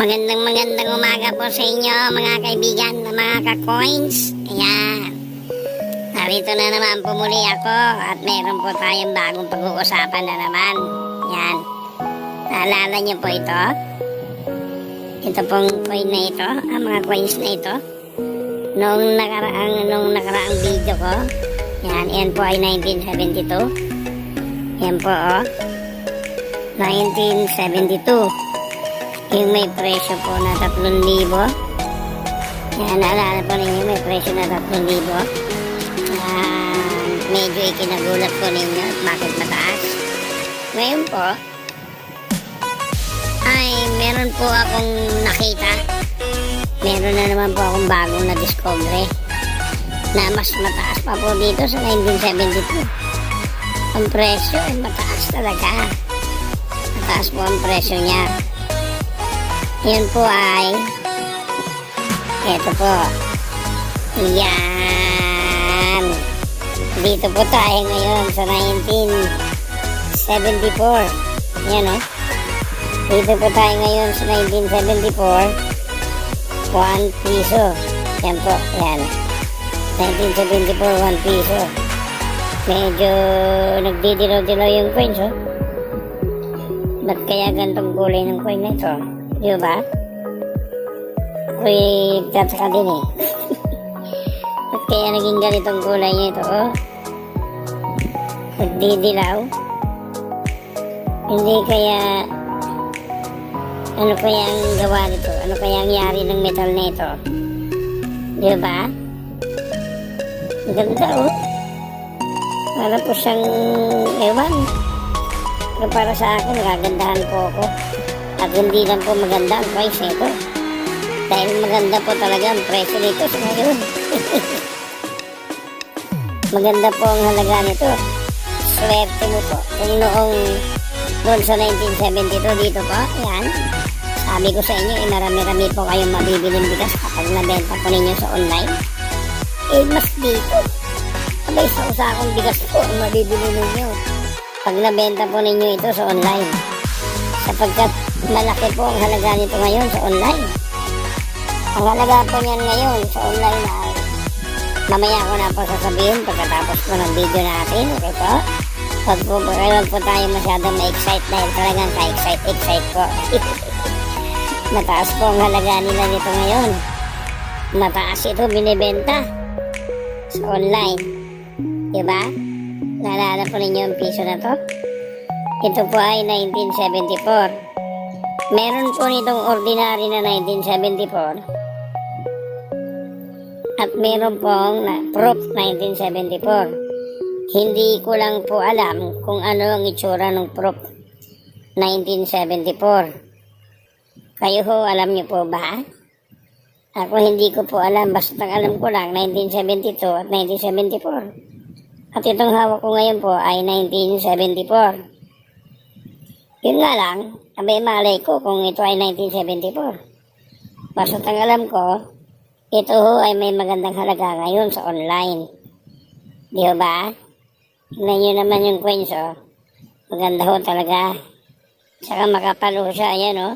Magandang magandang umaga po sa inyo mga kaibigan na mga ka-coins. Ayan. Narito na naman po muli ako at meron po tayong bagong pag-uusapan na naman. Ayan. Naalala niyo po ito? Ito pong coin na ito, ang mga coins na ito. Noong nakaraang, noong nakaraang video ko, yan, yan po ay 1972. Yan po, oh. 1972. Yung may presyo po na 3,000. Yan, naalala po ninyo, may presyo na 3,000. Yan, medyo ikinagulat po ninyo bakit mataas. Ngayon po, ay meron po akong nakita. Meron na naman po akong bagong na-discover na mas mataas pa po dito sa 1972. Ang presyo ay mataas talaga. Mataas po ang presyo niya. Yun po ay eto po. Yan. Dito po tayo ngayon sa 1974. Yan o. Dito po tayo ngayon sa 1974. 1 piso. Yan po. Yan. 1974, 1 piso. Medyo nagdidilaw-dilaw yung coins, oh. Ba't kaya gantong kulay ng coin na ito? Di ba? Ako'y tataka din eh. Ba't kaya naging ganitong kulay niya ito, oh? Nagdidilaw. Hindi kaya... Ano kaya ang gawa nito? Ano kaya ang yari ng metal na ito? Di ba? Ganda, oh. Para po siyang, ewan. Pero para sa akin, nagagandahan po ako. At hindi lang po maganda ang price nito. Dahil maganda po talaga ang presyo nito sa ngayon. maganda po ang halaga nito. Swerte mo po. Kung noong doon sa 1972 dito po, ayan. Sabi ko sa inyo, eh, marami-rami po kayong mabibiling bigas kapag nabenta po ninyo sa online. Eh, mas dito. Abay, sa usakong bigas po ang mabibili ninyo pag nabenta po ninyo ito sa online. Sapagkat malaki po ang halaga nito ngayon sa online. Ang halaga po niyan ngayon sa online ay mamaya ko na po sasabihin pagkatapos po ng video natin. Okay po? Huwag po, huwag po tayo masyadong ma-excite dahil talagang ka-excite, excite po. Mataas po ang halaga nila nito ngayon. Mataas ito binibenta sa online. Diba? Naalala po ninyo ang piso na to? Ito po ay 1974. Meron po nitong ordinary na 1974. At meron pong na, proof 1974. Hindi ko lang po alam kung ano ang itsura ng proof 1974. Kayo ho, alam niyo po ba? Ako hindi ko po alam. Basta alam ko lang, 1972 at 1974. At itong hawak ko ngayon po ay 1974. Yun nga lang, abay malay ko kung ito ay 1974. Basta ang alam ko, ito ho ay may magandang halaga ngayon sa online. Di ba? Tingnan nyo naman yung coins, oh. Maganda ho talaga. Saka makapal ho siya, ayan, oh.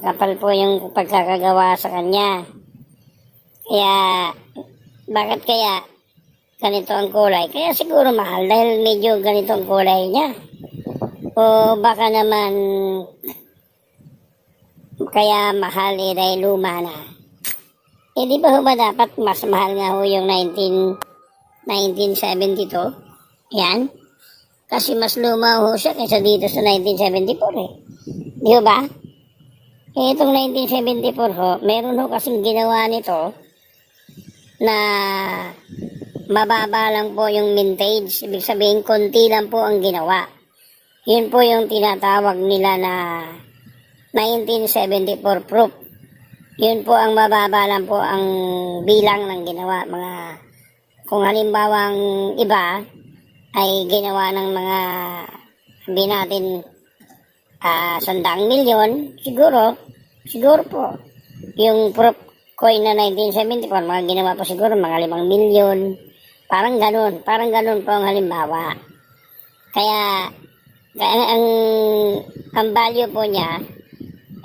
Makapal po yung pagkakagawa sa kanya. Kaya, bakit kaya ganito ang kulay? Kaya siguro mahal dahil medyo ganito ang kulay niya. O baka naman kaya mahal eh dahil luma na. Eh di ba ho ba dapat mas mahal nga ho yung 19, 1972? Yan. Kasi mas luma ho siya kaysa dito sa 1974 eh. Di ba? Eh itong 1974 ho, meron ho kasing ginawa nito na mababa lang po yung mintage. Ibig sabihin, konti lang po ang ginawa. Yun po yung tinatawag nila na 1974 proof. Yun po ang mababa lang po ang bilang ng ginawa. Mga, kung halimbawa ang iba ay ginawa ng mga sabi natin ah sandang milyon, siguro, siguro po, yung proof coin na 1974, mga ginawa po siguro mga limang milyon, parang ganun, parang ganun po ang halimbawa. Kaya, kaya ang, ang value po niya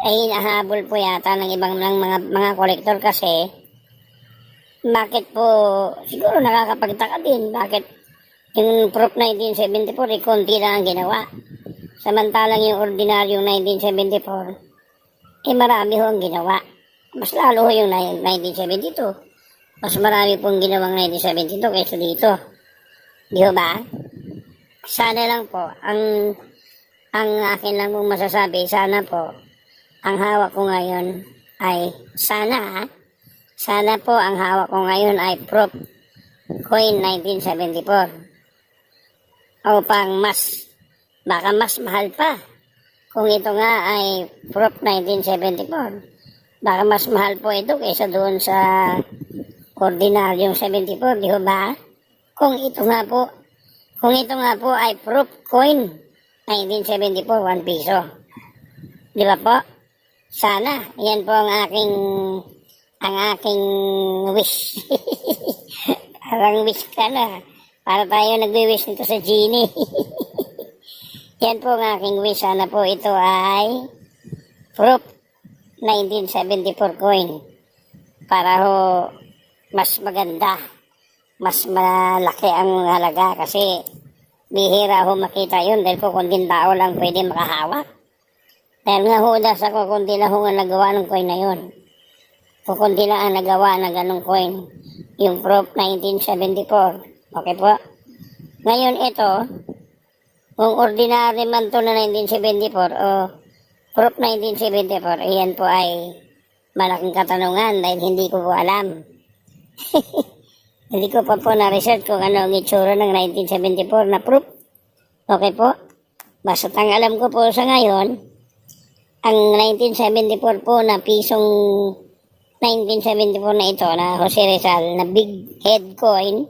ay hinahabol po yata ng ibang ng mga mga kolektor kasi bakit po siguro nakakapagtaka din bakit yung Prop 1974 eh, konti lang ang ginawa. Samantalang yung ordinaryong 1974 eh marami ho ang ginawa. Mas lalo ho yung 1972 mas marami pong ginawang 1972 kaysa dito. Di ba sana lang po. Ang ang akin lang pong masasabi sana po. Ang hawak ko ngayon ay sana ha, sana po ang hawak ko ngayon ay Prop Coin 1974 upang mas baka mas mahal pa. Kung ito nga ay Prop 1974 baka mas mahal po ito kaysa doon sa ordinaryong 74 di ba? Kung ito nga po kung ito nga po ay Prop Coin 1974 1 piso di ba po sana, yan po ang aking ang aking wish. Parang wish ka na. Para tayo nagwi-wish nito sa genie. yan po ang aking wish. Sana po ito ay proof 1974 coin. Para ho mas maganda. Mas malaki ang halaga kasi bihira ho makita yun dahil po kung tao lang pwede makahawak. Dahil nga hudas ako, kundi lang ho nga nagawa ng coin na yun. O kundi lang ang nagawa ng ganong coin. Yung Prop 1974. Okay po? Ngayon ito, kung ordinary man to na 1974 o Prop 1974, iyan po ay malaking katanungan dahil hindi ko po alam. hindi ko pa po na-research kung ano ang itsura ng 1974 na proof. Okay po? Basta ang alam ko po sa ngayon, ang 1974 po na pisong 1974 na ito na Jose Rizal na big head coin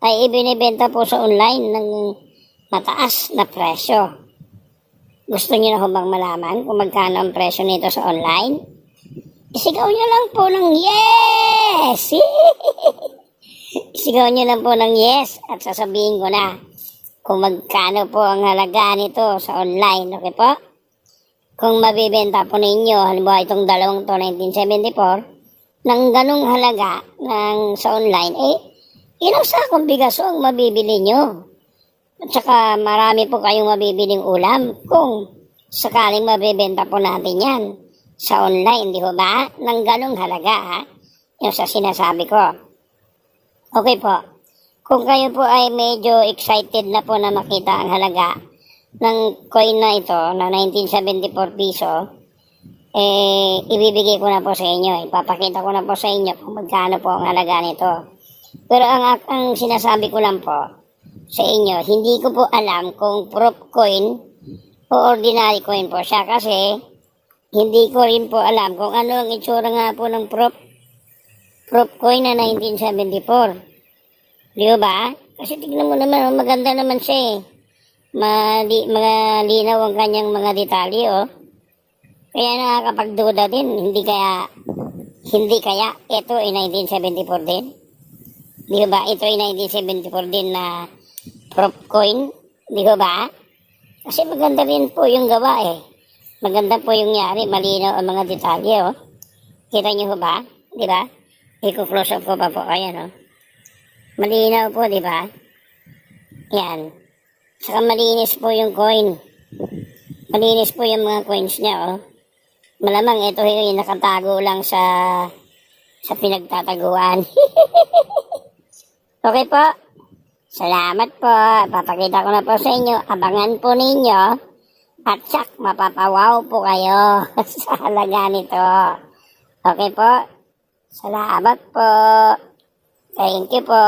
ay ibinibenta po sa online ng mataas na presyo. Gusto niyo na ho bang malaman kung magkano ang presyo nito sa online? Isigaw niyo lang po ng yes! Isigaw niyo lang po ng yes at sasabihin ko na kung magkano po ang halaga nito sa online. Okay po? kung mabibenta po ninyo, halimbawa itong dalawang to 1974, ng ganong halaga ng sa online, eh, ilang sakong bigas ang mabibili nyo. At saka marami po kayong mabibiling ulam kung sakaling mabibenta po natin yan sa online, di ba? Ng ganong halaga, ha? Yung sa sinasabi ko. Okay po. Kung kayo po ay medyo excited na po na makita ang halaga ng coin na ito na 1974 piso, eh, ibibigay ko na po sa inyo. Ipapakita ko na po sa inyo kung magkano po ang halaga nito. Pero ang, ang sinasabi ko lang po sa inyo, hindi ko po alam kung prop coin o ordinary coin po siya kasi hindi ko rin po alam kung ano ang itsura nga po ng prop prop coin na 1974. Di ba? Kasi tignan mo naman, maganda naman siya eh mali, mga linaw ang kanyang mga detalye, oh. Kaya nakakapagduda din, hindi kaya, hindi kaya, ito ay 1974 din. Di ba? Ito ay 1974 din na prop coin. Di ba? Kasi maganda rin po yung gawa eh. Maganda po yung yari, malinaw ang mga detalye, oh. Kita niyo ba? Di ba? Iko-close up ko pa po. Ayan, oh. Malinaw po, di ba? Yan. Saka malinis po yung coin. Malinis po yung mga coins niya, oh. Malamang ito yung nakatago lang sa sa pinagtataguan. okay po. Salamat po. Papakita ko na po sa inyo. Abangan po ninyo. At sak, mapapawaw po kayo sa halaga nito. Okay po. Salamat po. Thank you po.